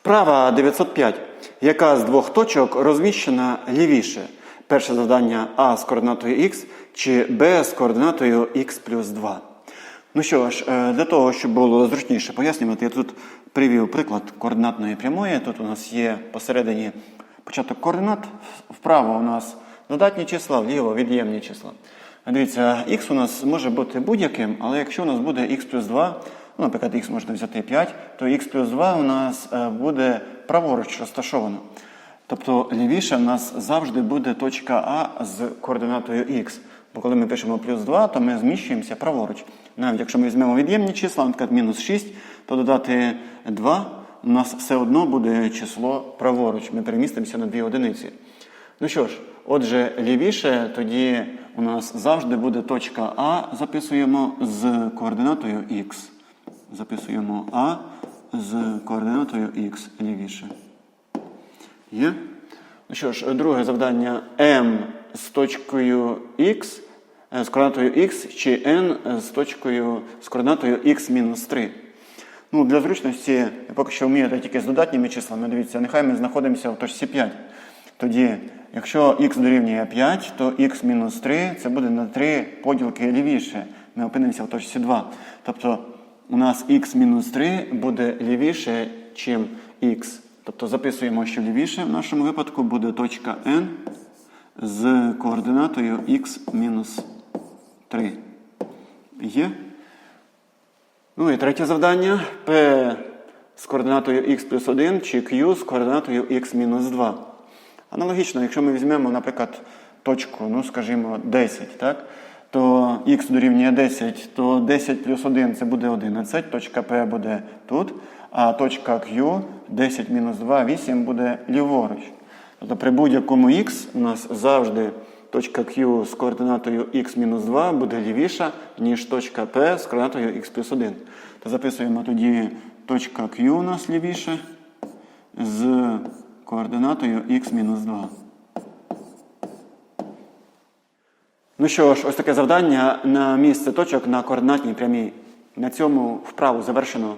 Вправа 905. Яка з двох точок розміщена лівіше? Перше завдання А з координатою х чи Б з координатою х плюс 2. Ну що ж, е, для того, щоб було зручніше пояснювати, я тут привів приклад координатної прямої. Тут у нас є посередині початок координат. Вправо у нас додатні числа, вліво від'ємні числа. Дивіться, х у нас може бути будь-яким, але якщо у нас буде х плюс 2, ну, наприклад, х можна взяти 5, то х плюс 2 у нас е, буде праворуч розташовано. Тобто лівіше в нас завжди буде точка А з координатою х. Бо коли ми пишемо плюс 2, то ми зміщуємося праворуч. Навіть якщо ми візьмемо від'ємні числа, наприклад, мінус 6, то додати 2, у нас все одно буде число праворуч. Ми перемістимося на дві одиниці. Ну що ж, отже, лівіше тоді у нас завжди буде точка А, записуємо з координатою х. Записуємо А з координатою х лівіше. Є? Ну що ж, друге завдання М з точкою Х, е, з координатою Х чи N з точкою з координатою Х-3. Ну, для зручності я поки що вмієте тільки з додатніми числами. Дивіться, нехай ми знаходимося в точці 5. Тоді, якщо х дорівнює 5, то х-3 це буде на 3 поділки лівіше. Ми опинимося в точці 2. Тобто у нас х мінус 3 буде лівіше, чим х. Тобто записуємо, що лівіше в нашому випадку буде точка n з координатою х мінус 3. Є? Ну і третє завдання. P з координатою x плюс 1 чи Q з координатою x мінус 2. Аналогічно, якщо ми візьмемо, наприклад, точку, ну, скажімо, 10, так? то x дорівнює 10, то 10 плюс 1 це буде 11, точка P буде тут, а точка Q 10 мінус 2, 8 буде ліворуч. Тобто при будь-якому x у нас завжди точка Q з координатою x-2 буде лівіша, ніж точка P з координатою x плюс 1. То записуємо тоді точка Q у нас лівіша з координатою x-2. Ну що ж, ось таке завдання на місце точок на координатній прямій. На цьому вправу завершено.